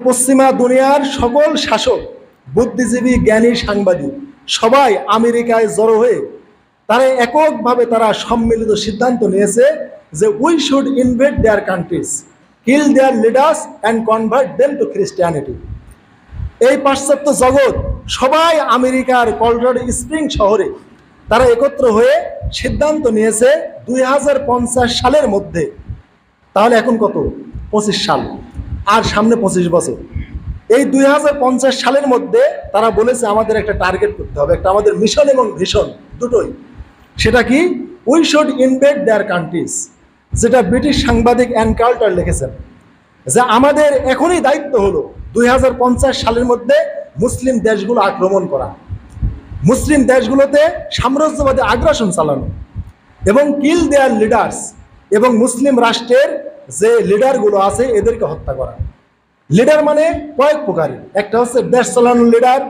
পশ্চিমা দুনিয়ার সকল শাসক, বুদ্ধিজীবী, জ্ঞানী, সাংবাদিক, সবাই আমেরিকায় জড়ো হয়ে তারা এককভাবে তারা সম্মিলিত সিদ্ধান্ত নিয়েছে যে we should invade their countries kill their leaders and convert them to Christianity এই পাশ্চাত্য জগৎ সবাই আমেরিকার কলরাডো স্প্রিং শহরে তারা একত্র হয়ে সিদ্ধান্ত নিয়েছে দুই হাজার পঞ্চাশ সালের মধ্যে। তাহলে এখন কত? পঁচিশ সাল। আর সামনে পঁচিশ বছর। এই দুই হাজার পঞ্চাশ সালের মধ্যে তারা বলেছে আমাদের একটা টার্গেট করতে হবে, একটা আমাদের মিশন এবং ভিশন দুটোই। সেটা কি? We should invade their countries যেটা ব্রিটিশ সাংবাদিক অ্যান্ড কাল্টার লিখেছেন যে, আমাদের এখনই দায়িত্ব হলো দুই হাজার পঞ্চাশ সালের মধ্যে মুসলিম দেশগুলো আক্রমণ করা। মুসলিম দেশগুলোতে সাম্রাজ্যবাদী আগ্রাসন চালানো এবং কিল দেয়ার লিডার্স এবং মুসলিম রাষ্ট্রের যে লিডারগুলো আছে, এদেরকে হত্যা করা। লিডার মানে কয়েক প্রকারের। একটা হচ্ছে দেশ চালানোর লিডার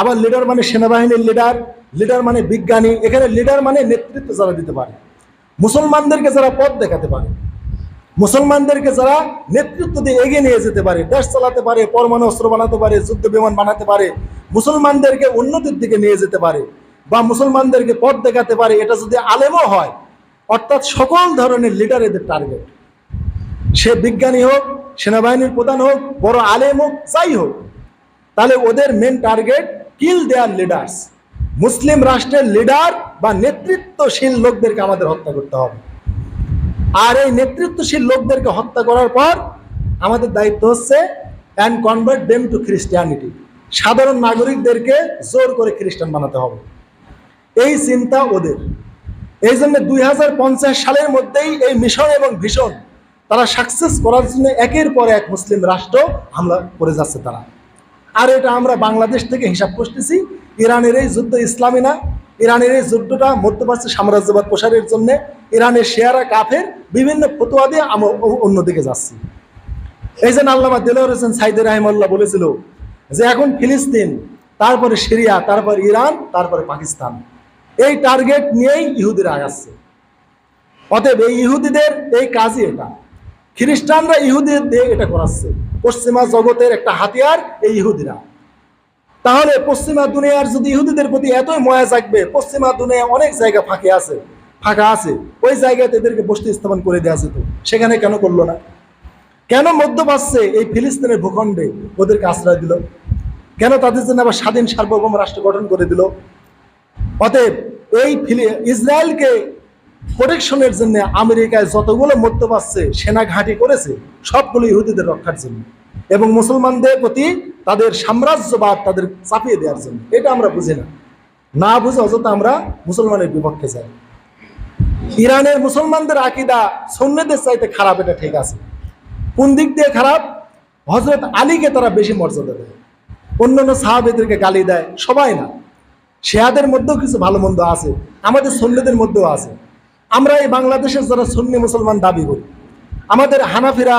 আবার লিডার মানে সেনাবাহিনীর লিডার লিডার মানে বিজ্ঞানী। এখানে লিডার মানে নেতৃত্ব যারা দিতে পারে। মুসলমানদেরকে যারা পথ দেখাতে পারে, মুসলমানদেরকে যারা নেতৃত্ব দিয়ে এগিয়ে নিয়ে যেতে পারে, দেশ চালাতে পারে, পরমাণু অস্ত্র বানাতে পারে, যুদ্ধ বিমান বানাতে পারে, মুসলমানদেরকে উন্নতির দিকে নিয়ে যেতে পারে বা মুসলমানদেরকে পথ দেখাতে পারে, এটা যদি আলেমও হয়, অর্থাৎ সকল ধরনের লিডার এদের টার্গেট সে বিজ্ঞানী হোক, সেনাবাহিনীর প্রধান হোক, বড় আলেম হোক, যাই হোক, তাহলে ওদের main target kill their leaders মুসলিম রাষ্ট্রের লিডার বা নেতৃত্বশীল লোকদেরকে আমাদের হত্যা করতে হবে। আর এই নেতৃত্বশীল লোকদেরকে হত্যা করার পর আমাদের দায়িত্ব হচ্ছে and convert them to Christianity সাধারণ নাগরিকদেরকে জোর করে খ্রিস্টান বানাতে হবে। এই চিন্তা ওদের। এই জন্য দুই হাজার পঞ্চাশ সালের মধ্যেই এই মিশন এবং ভীষণ তারা সাকসেস করার জন্য একের পর এক মুসলিম রাষ্ট্র হামলা করে যাচ্ছে তারা। আর এটা আমরা বাংলাদেশ থেকে হিসাব করতেছি, ইরানের এই যুদ্ধ ইসলামী না। ইরানের এই যুদ্ধটা মধ্যপ্রাচ্যে সাম্রাজ্যবাদ প্রসারের জন্য ইরানের শেয়ারা কাফের বিভিন্ন ফতোয়া দিয়ে আমরা অন্যদিকে যাচ্ছি। এই যে আল্লামা দিলর হোসেন সাইদুর রাহিমাল্লাহ বলেছিল যে এখন ফিলিস্তিন, তারপরে সিরিয়া, তারপর ইরান, তারপরে পাকিস্তান। এই টার্গেট নিয়েই ইহুদিরা আগাচ্ছে। অতএব এই ইহুদিদের এই কাজই এটা। খ্রিস্টানরা ইহুদিদের দিয়ে এটা করাচ্ছে। পশ্চিমা জগতের একটা হাতিয়ার এই ইহুদিরা। তাহলে পশ্চিমা দুনিয়ার যদি ইহুদিদের প্রতি এতই ময়া জাগবে, পশ্চিমা দুনিয়া অনেক জায়গা ফাঁকে আছে, ফাঁকা আছে। ওই জায়গায় এদেরকে বসতি স্থাপন করে দেওয়া যেত। সেখানে কেন করল না? কেন মধ্যপ্রাচ্যে এই ফিলিস্তিনের ভূখণ্ডে ওদেরকে আশ্রয় দিল? কেন তাদের জন্য আবার স্বাধীন সার্বভৌম রাষ্ট্র গঠন করে দিল? অতএব এই ইসরায়েলকে প্রোটেকশনের জন্য আমেরিকায় যতগুলো মধ্যপ্রাচ্যে সেনা ঘাঁটি করেছে, সবগুলো ইহুদিদের রক্ষার জন্য। এবং মুসলমানদের প্রতি তাদের সাম্রাজ্যবাদ তাদের চাপিয়ে দেওয়ার জন্য। এটা আমরা বুঝি না। না বুঝে অযথা আমরা মুসলমানের বিপক্ষে যাই। ইরানের মুসলমানদের আকিদা সন্ন্যদের চাইতে খারাপ, এটা ঠিক আছে। কোন দিক দিয়ে খারাপ? হজরত আলীকে তারা বেশি মর্যাদা দেয়। অন্যান্য সাহাবেদেরকে গালি দেয়, সবাই না। শেয়াদের মধ্যেও কিছু ভালো মন্দ আছে, আমাদের সন্ন্যদের মধ্যেও আছে। আমরা এই বাংলাদেশের যারা সুন্নি মুসলমান দাবি করি, আমাদের হানাফিরা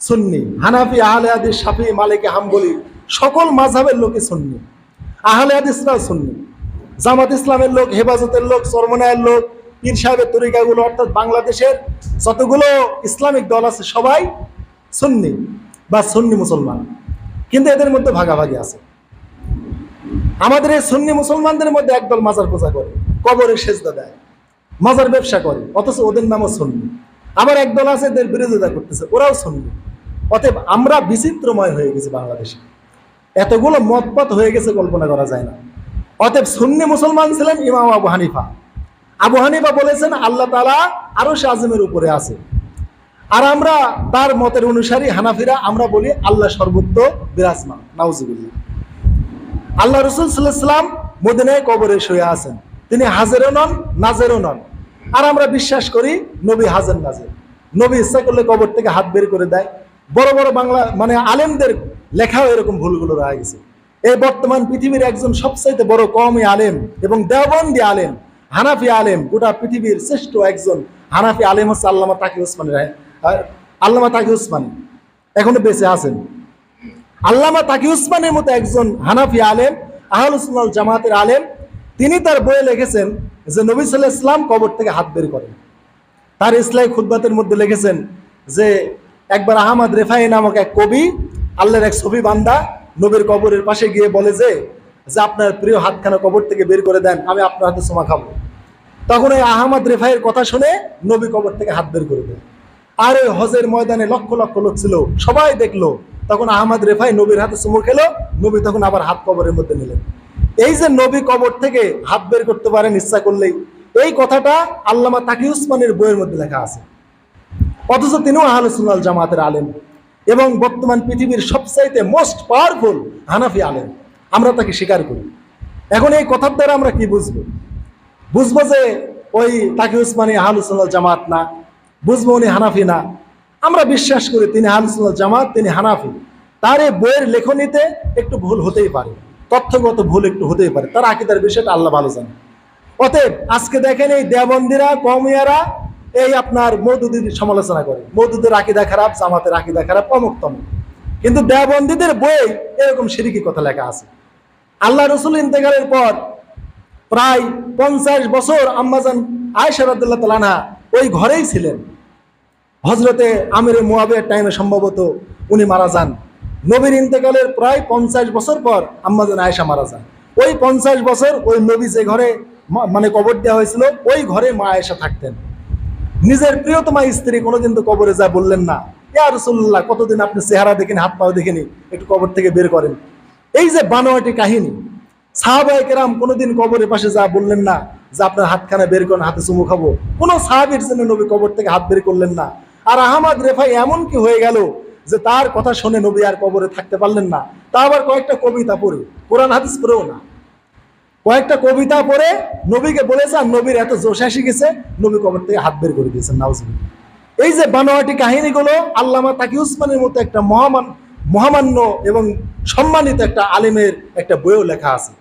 সুন্নি, হানাফি, আহলে হাদিস, শাফি, মালিকে, হাম্বলি, সকল মাঝহের লোকই সুন্নি, আহলে হাদিসরাও সুন্নি। জামাত ইসলামের লোক, হেফাজতের লোক, চরমনায়ের লোক, পীর সাহেবের তরিকাগুলো, অর্থাৎ বাংলাদেশের যতগুলো ইসলামিক দল আছে, সবাই সুন্নি বা সুন্নি মুসলমান। কিন্তু এদের মধ্যে ভাগাভাগি আছে। আমাদের এই সুন্নি মুসলমানদের মধ্যে একদল মাজার পূজা করে, কবরে সেজদা দেয়। মাজার ব্যবসা করে, অথচ ওদের নামও সুন্নি আবার একদল আছে, এদের বিরোধিতা করতেছে, ওরাও সুন্নি অতএব আমরা বিচিত্রময় হয়ে গেছি বাংলাদেশে। এতগুলো মতপথ হয়ে গেছে, কল্পনা করা যায় না। অতএব সুন্নি মুসলমান ছিলেন ইমাম আবু হানিফা। আবু হানিফা বলেছেন, আল্লাহ তালা আরও সে আজমের উপরে আছে। আর আমরা তার মতের অনুসারী হানাফিরা, আমরা বলি আল্লাহ সর্বত্র বিরাজমান। নাউজিবুল্লাহ। আল্লাহ রসুল সাল্লাম মদিনায় কবরে শুয়ে আছেন। তিনি হাজেরও নন, নাজেরও নন। আর আমরা বিশ্বাস করি নবী হাজের নাজের। নবী ইচ্ছা করলে কবর থেকে হাত বের করে দেয়। বড় বড় বাংলা মানে আলেমদের লেখাও এরকম ভুলগুলো রয়ে গেছে। এই বর্তমান পৃথিবীর একজন সবচাইতে বড় কমই আলেম এবং দেওবন্দি আলেম, হানাফি আলেম, গোটা পৃথিবীর শ্রেষ্ঠ একজন হানাফি আলেম হচ্ছে আল্লামা তাকি উসমানের আল্লামা তাকি উসমান। এখনও বেঁচে আছেন। আল্লামা তাকি উসমানের মতো একজন হানাফি আলেম আহলুসুল জামাতের আলেম, তিনি তার বইয়ে লিখেছেন যে নবী সাল্লাহ ইসলাম কবর থেকে হাত বের করেন। তার ইসলাই খুদ্বাতের মধ্যে লিখেছেন যে, একবার আহমদ রেফাই নামক এক কবি, আল্লাহর এক ছবি বান্দা নবীর কবরের পাশে গিয়ে বলে যে যে আপনার প্রিয় হাতখানা কবর থেকে বের করে দেন, আমি আপনার হাতে সোমা খাব। তখন ওই আহমদ রেফাইয়ের কথা শুনে নবী কবর থেকে হাত বের করে দেন। আর ওই হজের ময়দানে লক্ষ লক্ষ লোক ছিল, সবাই দেখল। তখন আহমদ রেফাই নবীর হাতে চুমু খেলো, নবী তখন আবার হাত কবরের মধ্যে নিলেন। এই যে নবী কবর থেকে হাত বের করতে পারেন ইচ্ছা করলেই, এই কথাটা আল্লামা তাকি উসমানের বইয়ের মধ্যে লেখা আছে। অথচ তিনিও আহলুসুল্লাল জামাতের আলেম এবং বর্তমান পৃথিবীর সবচাইতে মোস্ট পাওয়ারফুল হানাফি আলেম। আমরা তাকে স্বীকার করি। এখন এই কথার দ্বারা আমরা কি বুঝব? বুঝব যে ওই তাকে উসমানী আহলুসুল্লাল জামাত না, বুঝব উনি হানাফি না। আমরা বিশ্বাস করি তিনি আহলুসুল্লাল জামাত, তিনি হানাফি। তার এই বইয়ের লেখনীতে একটু ভুল হতেই পারে। তথ্যগত ভুল একটু হতেই পারে। তার আকিদার বিষয়টা আল্লাহ ভালো জানে। অতএব আজকে দেখেন এই দেবন্দিরা কমিয়ারা এই আপনার মৌদুদির সমালোচনা করে। মৌদুদের আকিদা খারাপ, জামাতের আকিদা খারাপ, অমুক তমুক। কিন্তু দেবন্দিদের বই এরকম সিরিকি কথা লেখা আছে। আল্লাহ রসুল ইন্তেকালের পর প্রায় পঞ্চাশ বছর আম্মাজান আয়সা রাদুল্লাহ তালানা ওই ঘরেই ছিলেন। হজরতে আমির মুয়াবের টাইমে সম্ভবত উনি মারা যান। নবীর ইন্তেকালের প্রায় পঞ্চাশ বছর পর আম্মাজান আয়েশা মারা যান। ওই পঞ্চাশ বছর ওই নবী যে ঘরে মানে কবর দেওয়া হয়েছিল, ওই ঘরে মা আয়েশা থাকতেন। নিজের প্রিয়তমা স্ত্রী কোনোদিন তো কবরে যা বললেন না, ইয়া রসুল্লাহ কতদিন আপনি চেহারা দেখিনি, হাত পাও দেখেনি, একটু কবর থেকে বের করেন। এই যে বানোয়াটি কাহিনী সাহাবাই কেরাম কোনোদিন কবরের পাশে যা বললেন না, যে আপনার হাতখানা বের করেন, হাতে চুমু খাব। কোনো সাহাবির জন্য নবী কবর থেকে হাত বের করলেন না। আর আহমদ রেফাই এমন কি হয়ে গেল যে তার কথা শুনে নবী আর কবরে থাকতে পারলেন না। তা আবার কয়েকটা কবিতা পড়ে। কোরআন হাদিস পড়েও না। কয়েকটা কবিতা পড়ে নবীকে বলেছে আর নবীর এত জোশ এসে গেছে, নবী কবর থেকে হাত বের করে দিয়েছেন, নাউজুবিল্লাহ। এই যে বানোয়াটি কাহিনীগুলো, আল্লামা তাকি উসমানের মতো একটা মহামান, মহামান্য এবং সম্মানিত একটা আলেমের একটা বইও লেখা আছে।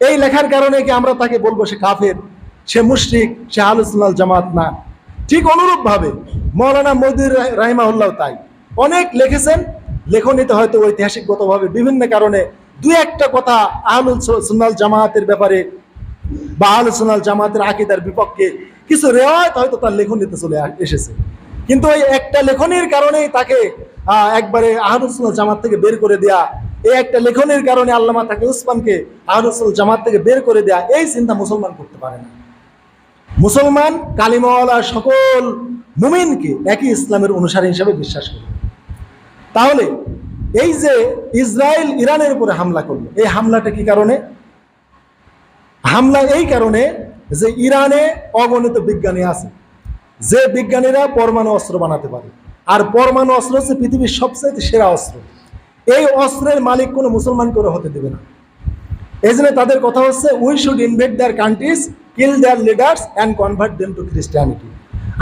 এই লেখার কারণে কি আমরা তাকে বলব সে কাফের, সে মুশরিক, সে আলোচনাল জামাত? না। ঠিক অনুরূপভাবে, মৌলানা মদির রাহিমাহুল্লাহ তাই। অনেক লিখেছেন। লেখনীতে হয়তো ঐতিহাসিকগতভাবে বিভিন্ন কারণে দুই একটা কথা আহলুল সুন্নাল জামাতের ব্যাপারে বা আহলুল সুন্নাল জামাতের আকিদার বিপক্ষে কিছু রেওয়ায়ত হয়তো তার লেখনীতে চলে এসেছে। কিন্তু ওই একটা লেখনির কারণেই তাকে একবারে আহলুল সুন্নাল জামাত থেকে বের করে দেয়া, এই একটা লেখনির কারণে আল্লামা তাকে উসমানকে আহলুল সুন্নাল জামাত থেকে বের করে দেয়া, এই চিন্তা মুসলমান করতে পারে না। মুসলমান কালিমাওয়ালা সকল মুমিনকে একই ইসলামের অনুসারী হিসেবে বিশ্বাস করে। তাহলে এই যে ইসরায়েল ইরানের উপরে হামলা করল, এই হামলাটা কি কারণে? হামলা এই কারণে যে ইরানে অগণিত বিজ্ঞানী আছে, যে বিজ্ঞানীরা পরমাণু অস্ত্র বানাতে পারে। আর পরমাণু অস্ত্র হচ্ছে পৃথিবীর সবচেয়ে সেরা অস্ত্র। এই অস্ত্রের মালিক কোনো মুসলমান করে হতে দেবে না। এই জন্য তাদের কথা হচ্ছে we should invade their countries kill their leaders and convert them to Christianity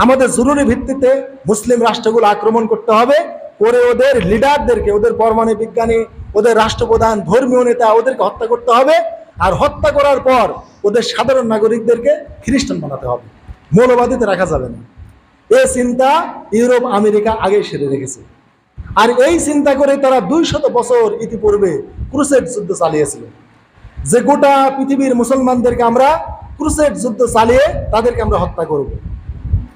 আমাদের জরুরি ভিত্তিতে মুসলিম রাষ্ট্রগুলো আক্রমণ করতে হবে। করে ওদের লিডারদেরকে ওদের পরমাণু বিজ্ঞানী, ওদের রাষ্ট্রপ্রধান, ধর্মীয় নেতা ওদেরকে হত্যা করতে হবে। আর হত্যা করার পর ওদের সাধারণ নাগরিকদেরকে খ্রিস্টান বানাতে হবে। মৌলবাদীতে রাখা যাবে না। এই চিন্তা ইউরোপ, আমেরিকা আগেই সেরে রেখেছে। আর এই চিন্তা করে তারা দুই শত বছর ইতিপূর্বে ক্রুসেড যুদ্ধ চালিয়েছিল। যে গোটা পৃথিবীর মুসলমানদেরকে আমরা ক্রুসেড যুদ্ধ চালিয়ে তাদেরকে আমরা হত্যা করব।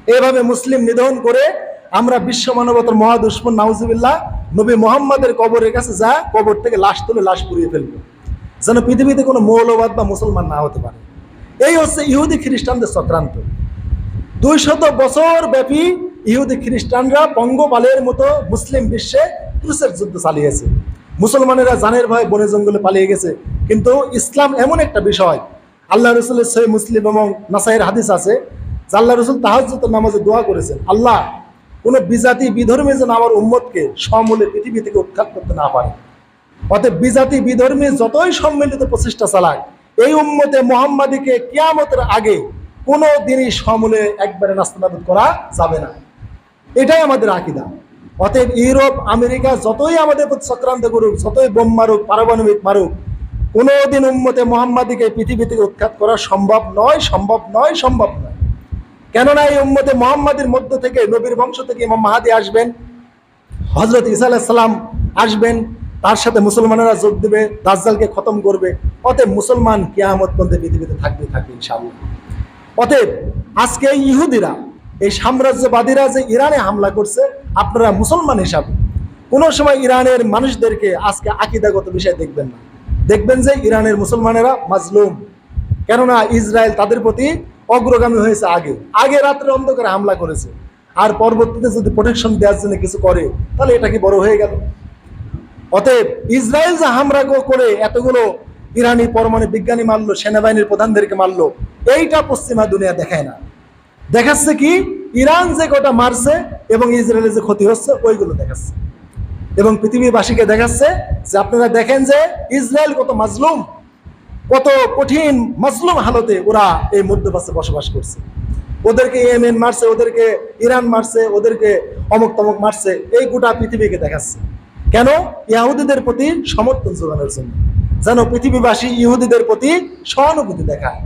এভাবে মুসলিম নিধন করে আমরা বিশ্ব মানবতার মহাদুশ্মন নাউজুবিল্লাহ, নবী মোহাম্মদের কবরের কাছে যা, কবর থেকে লাশ তুলে লাশ পুড়িয়ে ফেলবে যেন পৃথিবীতে কোনো মৌলবাদ বা মুসলমান না হতে পারে। এই হচ্ছে ইহুদি খ্রিস্টানদের চক্রান্ত। দুই শত বছর ব্যাপী ইহুদি খ্রিস্টানরা পঙ্গপালের মতো মুসলিম বিশ্বে ক্রুসের যুদ্ধ চালিয়েছে। মুসলমানেরা জানের ভয়ে বনে জঙ্গলে পালিয়ে গেছে। কিন্তু ইসলাম এমন একটা বিষয়, আল্লাহ রসুলের সহি মুসলিম এবং নাসাইয়ের হাদিস আছে, যে আল্লাহ রসুল তাহাজ্জুদের নামাজে দোয়া করেছেন, আল্লাহ কোনো বিজাতি বিধর্মী যেন আমার উম্মতকে সমূলে পৃথিবী থেকে উৎখাত করতে না পারে। অতএব বিজাতি বিধর্মী যতই সম্মিলিত প্রচেষ্টা চালায়, এই উম্মতে মোহাম্মদীকে কিয়ামতের আগে কোনো দিনই সমূলে একবারে নাস্তানাবুদ করা যাবে না। এটাই আমাদের আকিদা। অতএব ইউরোপ, আমেরিকা যতই আমাদের প্রতি চক্রান্ত করুক, যতই বোম মারুক, পারমাণবিক মারুক, কোনোদিন উম্মতে মোহাম্মদীকে পৃথিবী থেকে উৎখাত করা সম্ভব নয় সম্ভব নয় সম্ভব নয়। কেননা এই উম্মতে মোহাম্মদের মধ্য থেকে, নবীর বংশ থেকে ইমাম মাহাদি আসবেন হজরত ইসা আলাইসাল্লাম আসবেন, তার সাথে মুসলমানেরা যোগ দেবে, দাজ্জালকে খতম করবে। অতএব মুসলমান কেয়ামত পর্যন্ত পৃথিবীতে থাকবে থাকবে ইনশাআল্লাহ। অতএব আজকে এই ইহুদিরা, এই সাম্রাজ্যবাদীরা যে ইরানে হামলা করছে, আপনারা মুসলমান হিসাবে, কোনো সময় ইরানের মানুষদেরকে আজকে আকিদাগত বিষয় দেখবেন না। দেখবেন যে ইরানের মুসলমানেরা মাজলুম। কেননা ইসরায়েল তাদের প্রতি অগ্রগামী হয়েছে আগে। আগে রাত্রে অন্ধকারে হামলা করেছে। আর পরবর্তীতে যদি প্রোটেকশন দেওয়ার জন্য কিছু করে, তাহলে এটা কি বড় হয়ে গেল? অতএব ইসরায়েল যে হামলা করে, এতগুলো ইরানি পরমাণু বিজ্ঞানী মারলো, সেনাবাহিনীর প্রধানদেরকে মারলো, এইটা পশ্চিমা দুনিয়া দেখায় না। দেখাচ্ছে কি, ইরান যে কটা মারছে এবং ইসরায়েলের যে ক্ষতি হচ্ছে, ওইগুলো দেখাচ্ছে। এবং পৃথিবীবাসীকে দেখাচ্ছে যে আপনারা দেখেন যে ইসরায়েল কত মাজলুম। কত কঠিন মাজলুম হালতে ওরা এই মধ্যপ্রাচ্যে বসবাস করছে। ওদেরকে ইয়েমেন মারছে, ওদেরকে ইরান মারছে, ওদেরকে অমুক তমুক মারছে, এই গোটা পৃথিবীকে দেখাচ্ছে। কেন? ইহুদিদের প্রতি সমর্থন যোগানোর জন্য। যেন পৃথিবীবাসী ইহুদিদের প্রতি সহানুভূতি দেখায়।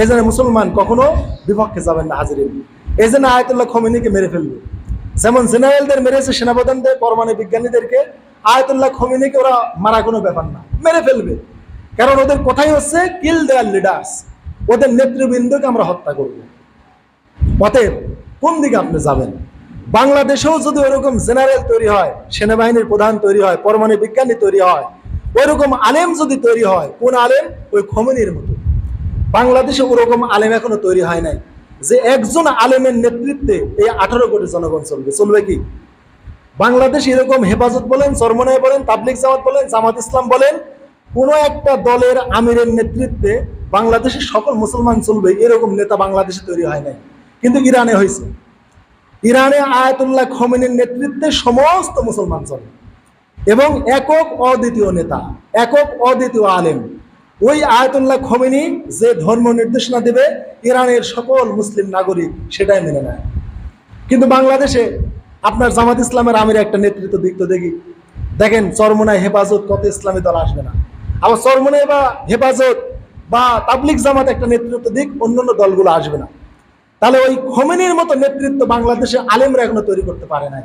এই জন্য মুসলমান কখনো বিপক্ষে যাবেন না হাজির এই জন্য আয়তুল্লাহ খমিনীকে মেরে ফেলবে। যেমন জেনারেলদের মেরেছে সেনাপ্রধানদের, পরমাণু বিজ্ঞানীদেরকে, আয়তুল্লাহ খমিনীকে ওরা মারা কোনো ব্যাপার না। মেরে ফেলবে। কারণ ওদের কথাই হচ্ছে কিল দেয়ার লিডার্স ওদের নেতৃবৃন্দকে আমরা হত্যা করব। অতএব, কোন দিকে আপনি যাবেন? বাংলাদেশেও যদি ওরকম জেনারেল তৈরি হয়, সেনাবাহিনীর প্রধান তৈরি হয়, পরমাণু বিজ্ঞানী তৈরি হয় ওইরকম আলেম যদি তৈরি হয়, কোন আলেম? ওই খমিনীর মতো। বাংলাদেশে ওরকম আলেম এখনও তৈরি হয় নাই, যে একজন আলেমের নেতৃত্বে এই আঠারো কোটি জনগণ চলবে। চলবে কি? বাংলাদেশ এরকম হেফাজত বলেন, চরমনায় বলেন তাবলিক জামাত বলেন, জামাত ইসলাম বলেন কোন একটা দলের আমিরের নেতৃত্বে বাংলাদেশের সকল মুসলমান চলবে, এরকম নেতা বাংলাদেশে তৈরি হয় নাই। কিন্তু ইরানে হয়েছে। ইরানে আয়াতুল্লাহ খমেনের নেতৃত্বে সমস্ত মুসলমান চলে। এবং একক অদ্বিতীয় নেতা, একক অদ্বিতীয় আলেম। ওই আয়াতুল্লাহ খমেনি যে ধর্ম নির্দেশনা দেবে, ইরানের সকল মুসলিম নাগরিক সেটাই মেনে নেয়। কিন্তু বাংলাদেশে আপনার জামাত ইসলামের আমির একটা নেতৃত্ব দিক তো দেখি। দেখেন চরমনায় হেফাজত কত ইসলামী দল আসবে না। আবার চরমনায় বা হেফাজত বা তাবলিক জামাত একটা নেতৃত্ব দিক, অন্যান্য দলগুলো আসবে না। তাহলে ওই খমেনির মতো নেতৃত্ব বাংলাদেশের আলেমরা এখনও তৈরি করতে পারে নাই।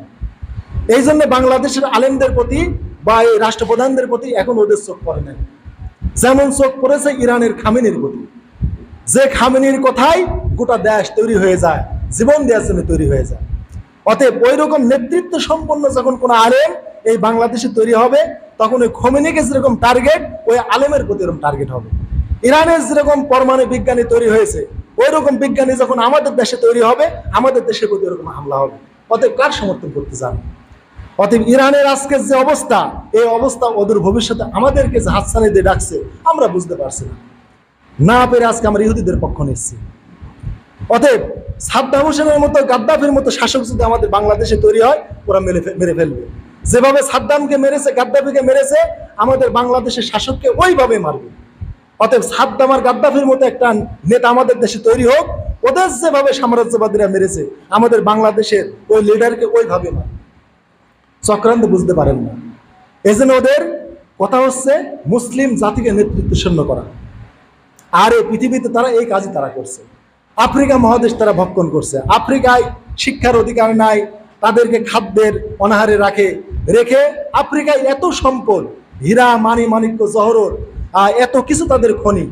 এই জন্য বাংলাদেশের আলেমদের প্রতি বা এই রাষ্ট্রপ্রধানদের প্রতি এখন ওদের চোখ পড়ে নাই। যেমন চোখ পড়েছে ইরানের খামেনির প্রতি। যে খামেনির কথাই গোটা দেশ তৈরি হয়ে যায়, জীবন দেওয়ার জন্য তৈরি হয়ে যায়। অতএব ওই রকম নেতৃত্ব সম্পন্ন যখন কোনো আলেম এই বাংলাদেশে তৈরি হবে, তখন ওই খমেনিকে যেরকম টার্গেট ওই আলেমের প্রতি এরকম টার্গেট হবে। ইরানের যেরকম পরমাণু বিজ্ঞানী তৈরি হয়েছে ওই রকম বিজ্ঞানী যখন আমাদের দেশে তৈরি হবে, আমাদের দেশের প্রতি এরকম হামলা হবে। অতএব কার সমর্থন করতে চান? অতএব ইরানের আজকের যে অবস্থা, এই অবস্থা ওদের ভবিষ্যতে আমাদেরকে যে হাতছানি দিয়ে ডাকছে, আমরা বুঝতে পারছি না। না পেরে আজকে আমরা ইহুদিদের পক্ষ নিচ্ছি। অতএব সাদ্দাম হোসেনের মতো গাদ্দাফির মতো শাসক যদি আমাদের বাংলাদেশে তৈরি হয়, ওরা মেরে মেরে ফেলবে। যেভাবে সাদ্দামকে মেরেছে, গাদ্দাফিকে মেরেছে, আমাদের বাংলাদেশের শাসককে ওইভাবে মারবে। অতএব সাদ্দাম আর গাদ্দাফির মতো একটা নেতা আমাদের দেশে তৈরি হোক, ওদের যেভাবে সাম্রাজ্যবাদীরা মেরেছে, আমাদের বাংলাদেশের ওই লিডারকে ওইভাবে মারবে। চক্রান্ত বুঝতে পারেন না। এই ওদের কথা হচ্ছে মুসলিম জাতিকে নেতৃত্ব শূন্য করা। আর এই পৃথিবীতে তারা এই কাজই তারা করছে। আফ্রিকা মহাদেশ তারা ভক্ষণ করছে। আফ্রিকায় শিক্ষার অধিকার নাই তাদেরকে খাদ্যের অনাহারে রাখে, রেখে আফ্রিকায় এত সম্পদ, হীরা, মানি মানিক্য জহরর এত কিছু তাদের খনি।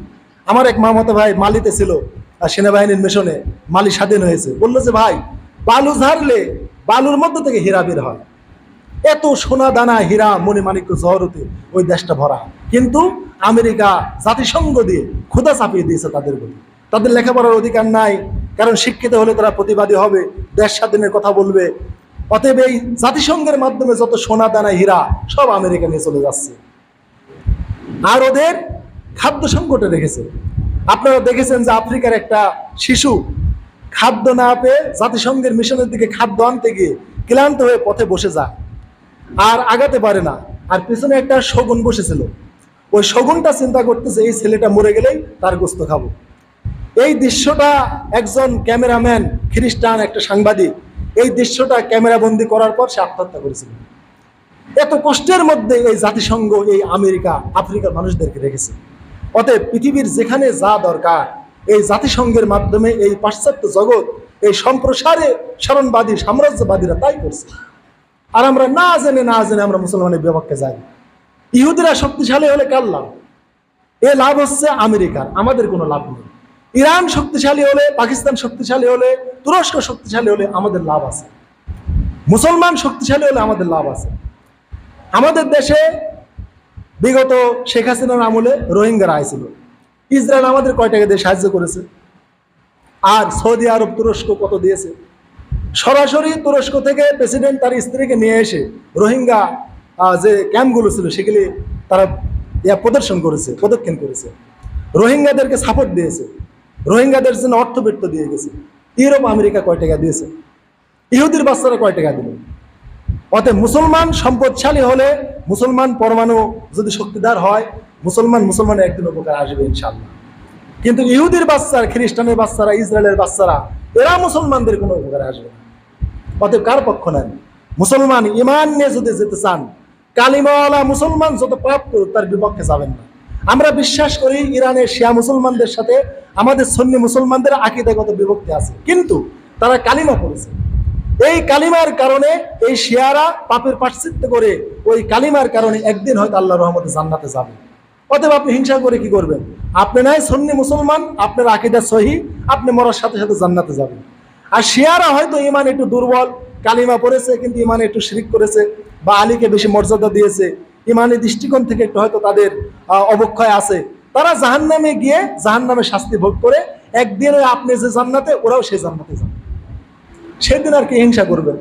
আমার এক মামাতো ভাই মালিতে ছিল সেনাবাহিনীর মিশনে মালি স্বাধীন হয়েছে। বলল যে, ভাই, বালু ঝাড়লে বালুর মধ্যে থেকে হীরা বের হয়। এত সোনা, দানা, হীরা মণি মাণিক্য, জহরতে ওই দেশটা ভরা। কিন্তু আমেরিকা জাতিসংঘ দিয়ে ক্ষুদা চাপিয়ে দিয়েছে তাদের প্রতি। তাদের লেখাপড়ার অধিকার নাই, কারণ শিক্ষিত হলে তারা প্রতিবাদী হবে, দেশ স্বাধীনের কথা বলবে। অতএব এই জাতিসংঘের মাধ্যমে যত সোনা, দানা, হীরা, সব আমেরিকা নিয়ে চলে যাচ্ছে। আর ওদের খাদ্য সংকটে রেখেছে। আপনারা দেখেছেন যে আফ্রিকার একটা শিশু খাদ্য না পেয়ে জাতিসংঘের মিশনের দিকে খাদ্য আনতে গিয়ে ক্লান্ত হয়ে পথে বসে যায়। আর আগাতে পারে না। আর পিছনে একটা শগুন বসেছিল। ওই শগুনটা চিন্তা করতেছে, এই ছেলেটা মরে গেলেই তার গোস্ত খাব। এই দৃশ্যটা একজন ক্যামেরাম্যান, খ্রিস্টান, একটা সাংবাদিক, এই দৃশ্যটা ক্যামেরাবন্দি করার পর সে আত্মহত্যা করেছিল। এত কষ্টের মধ্যে এই জাতিসংঘ, এই আমেরিকা, আফ্রিকার মানুষদেরকে রেখেছে। অতএব পৃথিবীর যেখানে যা দরকার, এই জাতিসংঘের মাধ্যমে এই পাশ্চাত্য জগৎ, এই সম্প্রসারে স্মরণবাদী, সাম্রাজ্যবাদীরা তাই করছে। আর আমরা না জেনে না জেনে আমরা মুসলমানের বিপক্ষে যাই। ইহুদিরা শক্তিশালী হলে কার লাভ? এ লাভ হচ্ছে আমেরিকার, আমাদের কোনো লাভ নেই। ইরান শক্তিশালী হলে, পাকিস্তান শক্তিশালী হলে, তুরস্ক শক্তিশালী হলে আমাদের লাভ আছে। মুসলমান শক্তিশালী হলে আমাদের লাভ আছে। আমাদের দেশে বিগত শেখ হাসিনার আমলে রোহিঙ্গারা আইছিল। ইসরায়েল আমাদের কয় টাকা দিয়ে সাহায্য করেছে? আর সৌদি আরব তুরস্ক কত দিয়েছে? সরাসরি তুরস্ক থেকে প্রেসিডেন্ট তার স্ত্রীকে নিয়ে এসে রোহিঙ্গা যে ক্যাম্পগুলো ছিল সেগুলি তারা ইয়া প্রদর্শন করেছে, প্রদক্ষিণ করেছে। রোহিঙ্গাদেরকে সাপোর্ট দিয়েছে। রোহিঙ্গাদের জন্য অর্থবৃত্ত দিয়ে গেছে। ইউরোপ, আমেরিকা কয় টাকা দিয়েছে? ইহুদির বাচ্চারা কয় টাকা দিল অতএব মুসলমান সম্পদশালী হলে মুসলমান পরমাণু যদি শক্তিদার হয়, মুসলমান মুসলমানের একদিন উপকার আসবে ইনশাল্লাহ কিন্তু ইহুদির বাচ্চারা, খ্রিস্টানের বাচ্চারা, ইসরায়েলের বাচ্চারা, এরা মুসলমানদের কোনো উপকারে আসবে না। অতএব কার পক্ষ নেন? মুসলমান ইমান নিয়ে যদি যেতে চান, কালিমাওয়ালা মুসলমান যত করুক, তার বিপক্ষে যাবেন না। আমরা বিশ্বাস করি ইরানের শিয়া মুসলমানদের সাথে আমাদের সন্নি মুসলমানদের আকিদাগত বিভক্তি আছে। কিন্তু তারা কালিমা পড়েছে। এই কালিমার কারণে এই শিয়ারা পাপের পাশ্চিত্য করে ওই কালিমার কারণে একদিন হয়তো আল্লাহ রহমতে জান্নাতে যাবে। অতএব আপনি হিংসা করে কি করবেন? আপনি নয় সন্নি মুসলমান, আপনার আকিদা সহি, আপনি মরার সাথে সাথে জান্নাতে যাবেন। আর শিয়ারা হয়তো ইমান একটু দুর্বল, কালিমা পড়েছে, কিন্তু ইমানে একটু শিরিক করেছে, বা আলীকে বেশি মর্যাদা দিয়েছে ইমানের দৃষ্টিকোণ থেকে একটু হয়তো তাদের অবক্ষয় আছে। তারা জাহান্নামে গিয়ে জাহান্নামে শাস্তি ভোগ করে, একদিন আপনি যে জান্নাতে, ওরাও সেই জান্নাতে যাবে। সেদিন আর কি হিংসা করবেন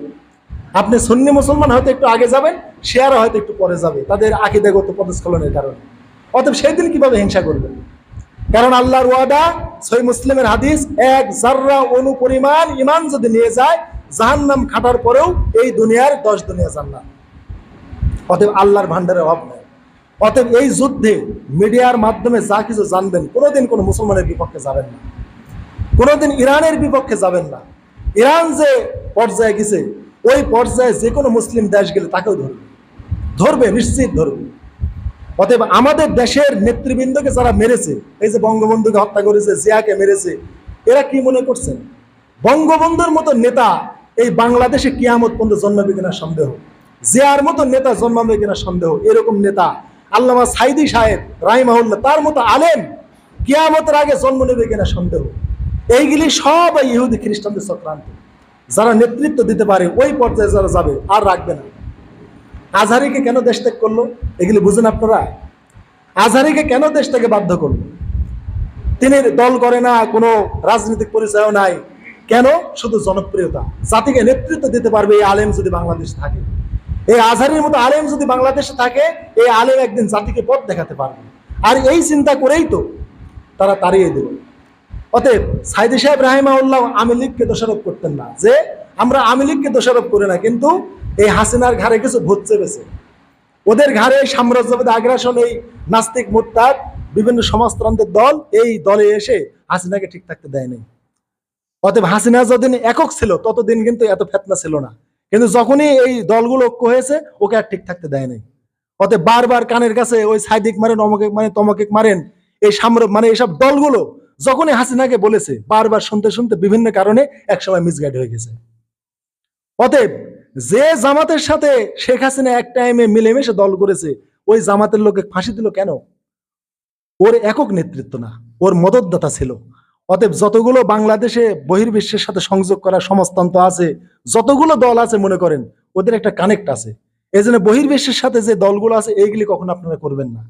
আপনি সুন্নি মুসলমান হয়তো একটু আগে যাবেন সে আরও হয়তো একটু পরে যাবে, তাদের আকিদাগত পদস্খলনের কারণে। অতএব সেই দিন কীভাবে হিংসা করবেন কারণ আল্লাহর ওয়াদা সই মুসলিমের হাদিস, এক জাররা অনু পরিমাণ ইমান যদি নিয়ে যায়, জাহান্নাম খাটার পরেও এই দুনিয়ার দশ দুনিয়া জান্নাত। অতএব আল্লাহর ভান্ডারের অভাব নেই। অতএব এই যুদ্ধে মিডিয়ার মাধ্যমে যা কিছু জানবেন, কোনোদিন কোনো মুসলমানের বিপক্ষে যাবেন না। কোনোদিন ইরানের বিপক্ষে যাবেন না। ইরান যে পর্যায়ে গেছে, ওই পর্যায়ে যে কোনো মুসলিম দেশ গেলে তাকেও ধরবে। ধরবে, নিশ্চিত ধরবে। অতএব আমাদের দেশের নেতৃবৃন্দকে যারা মেরেছে, এই যে বঙ্গবন্ধুকে হত্যা করেছে, জিয়াকে মেরেছে, এরা কি মনে করছেন? বঙ্গবন্ধুর মতো নেতা এই বাংলাদেশে কিয়ামত পর্যন্ত জন্মাবে কিনা সন্দেহ। জিয়ার মতো নেতা জন্মাবে কিনা সন্দেহ, এরকম নেতা। আল্লামা সাইদি সাহেব, রাহিমাহুল্লাহ, তার মতো আলেম কিয়ামতের আগে জন্ম নেবে কিনা সন্দেহ। এইগুলি সব ইহুদি খ্রিস্টানদের চক্রান্ত। যারা নেতৃত্ব দিতে পারে, ওই পর্যায়ে যারা যাবে, আর রাখবে না। আজহারিকে কেন দেশ ত্যাগ করল? এগুলি বুঝেন আপনারা? আজহারিকে কেন দেশ থেকে বাধ্য করল? তিনি দল করে না, কোনো রাজনৈতিক পরিচয়ও নাই। কেন? শুধু জনপ্রিয়তা। জাতিকে নেতৃত্ব দিতে পারবে এই আলেম যদি বাংলাদেশ থাকে। এই আজহারির মতো আলেম যদি বাংলাদেশে থাকে, এই আলেম একদিন জাতিকে পথ দেখাতে পারবে। আর এই চিন্তা করেই তো তারা তাড়িয়ে দিল। অতএব সাইদি সাহেব রাহিমাউল্লাহ আওয়ামী লীগকে দোষারোপ করতেন না। যে আমরা আওয়ামী লীগকে দোষারোপ করি না, কিন্তু এই হাসিনার ঘাড়ে কিছু ভূত চেপেছে। ওদের ঘাড়ে সাম্রাজ্যবাদী আগ্রাসন, এই নাস্তিক মোত্তাক বিভিন্ন সমাজতন্ত্রের দল, এই দলে এসে হাসিনাকে ঠিক থাকতে দেয়নি। অতএব হাসিনা যতদিন একক ছিল, ততদিন কিন্তু এত ফেতনা ছিল না। কিন্তু যখনই এই দলগুলো ঐক্য হয়েছে, ওকে আর ঠিক থাকতে দেয় নাই। অতএব বারবার কানের কাছে ওই সাইদিক মারেন, অমকে মারেন তমকে মারেন, এই সাম্র মানে এইসব দলগুলো যখনই হাসিনাকে বলেছে, বারবার শুনতে শুনতে বিভিন্ন কারণে একসময় মিসগাইড হয়ে গেছে। অতএব যে জামাতের সাথে শেখ হাসিনা এক টাইমে মিলেমিশে দল করেছে, ওই জামাতের লোকে ফাঁসি দিল কেন? ওর একক নেতৃত্ব না, ওর মদতদাতা ছিল। অতএব যতগুলো বাংলাদেশে বহির্বিশ্বের সাথে সংযোগ করা সমাজতন্ত্র আছে, যতগুলো দল আছে মনে করেন, ওদের একটা কানেক্ট আছে। এই জন্য বহির্বিশ্বের সাথে যে দলগুলো আছে, এইগুলি কখনো আপনারা করবেন না।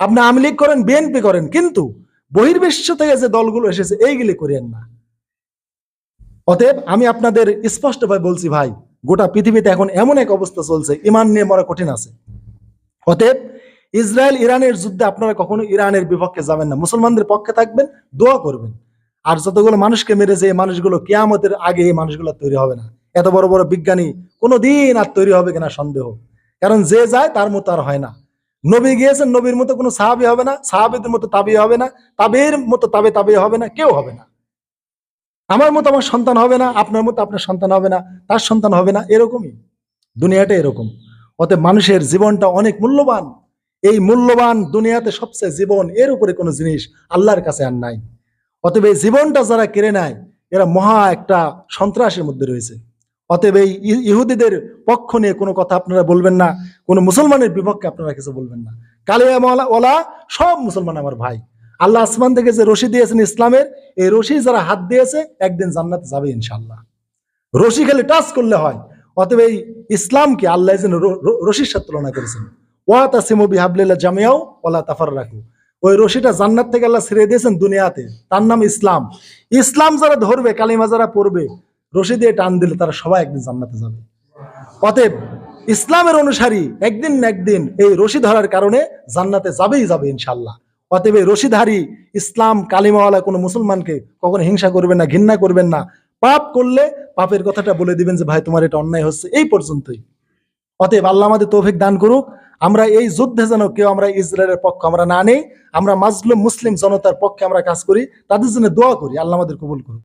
আপনি আওয়ামী লীগ করেন, বিএনপি করেন, কিন্তু বহির্বিশ্ব থেকে যে দলগুলো এসেছে, এইগুলি করেন না। অতএব আমি আপনাদের স্পষ্টভাবে বলছি ভাই, গোটা পৃথিবীতে এখন এমন এক অবস্থা চলছে, ইমান নিয়ে মরা কঠিন আছে। অতএব ইসরায়েল ইরানের যুদ্ধে আপনারা কখনো ইরানের বিপক্ষে যাবেন না। মুসলমানদের পক্ষে থাকবেন, দোয়া করবেন। আর যতগুলো মানুষকে মেরেছে এই মানুষগুলো কেয়ামতের আগে এই মানুষগুলো তৈরি হবে না। এত বড় বড় বিজ্ঞানী কোনো দিন আর তৈরি হবে কিনা সন্দেহ। কারণ যে যায় তার মতো আর হয় না। নবী গিয়েছেন, নবীর মতো কোনো সাহাবি হবে না, সাহাবিদের মতো তাবি হবে না, তাবের মতো তাবে তাবে হবে না, কেউ হবে না। আমার মতো আমার সন্তান হবে না, আপনার মতো আপনার সন্তান হবে না, তার সন্তান হবে না, এরকমই। দুনিয়াটা এরকম। অতএব মানুষের জীবনটা অনেক মূল্যবান। এই মূল্যবান দুনিয়াতে সবচেয়ে জীবন এর উপরে কোনো জিনিস আল্লাহর কাছে আর নাই। অতএব এই জীবনটা যারা কেড়ে নেয়, এরা মহা একটা সন্ত্রাসের মধ্যে রয়েছে। অতএব এই ইহুদিদের পক্ষ নিয়ে কোনো কথা আপনারা বলবেন না, কোনো মুসলমানের বিপক্ষে আপনারা কিছু বলবেন না। কালিয়া ওলা, সব মুসলমান আমার ভাই। আল্লাহ আসমান থেকে যে রশি দিয়েছেন ইসলামের, এই রশি যারা হাত দিয়েছে, একদিন জান্নাত যাবে ইনশাল্লাহ রশি খালি টাচ করলে হয়। অতএব এই ইসলামকে আল্লাহ রশির সাথে তুলনা করেছেন। ওয়া তাসিমু বিহাবলিল্লাহ জামিয়াও, ওলা তাফার রাখু ওই রশিটা জান্নাত থেকে আল্লাহ ছেড়ে দিয়েছেন দুনিয়াতে। তার নাম ইসলাম। ইসলাম যারা ধরবে, কালিমা যারা পড়বে, রশি দিয়ে টান দিলে তারা সবাই একদিন জান্নাতে যাবে। অতএব ইসলামের অনুসারী একদিন না একদিন এই রশি ধরার কারণে জান্নাতে যাবেই যাবে ইনশাল্লাহ অতএব এই রশিধারী ইসলাম কালিমাওয়ালা কোনো মুসলমানকে কখনো হিংসা করবেন না, ঘৃণা করবেন না। পাপ করলে পাপের কথাটা বলে দিবেন যে, ভাই, তোমার এটা অন্যায় হচ্ছে। এই পর্যন্তই। অতএব আল্লাহ আমাদের তৌফিক দান করুক। আমরা এই যুদ্ধে যেন কেউ আমরা ইসরায়েলের পক্ষ আমরা না নেই, আমরা মাজলুম মুসলিম জনতার পক্ষে আমরা কাজ করি, তাদের জন্য দোয়া করি, আল্লাহ আমাদের কবুল করুক।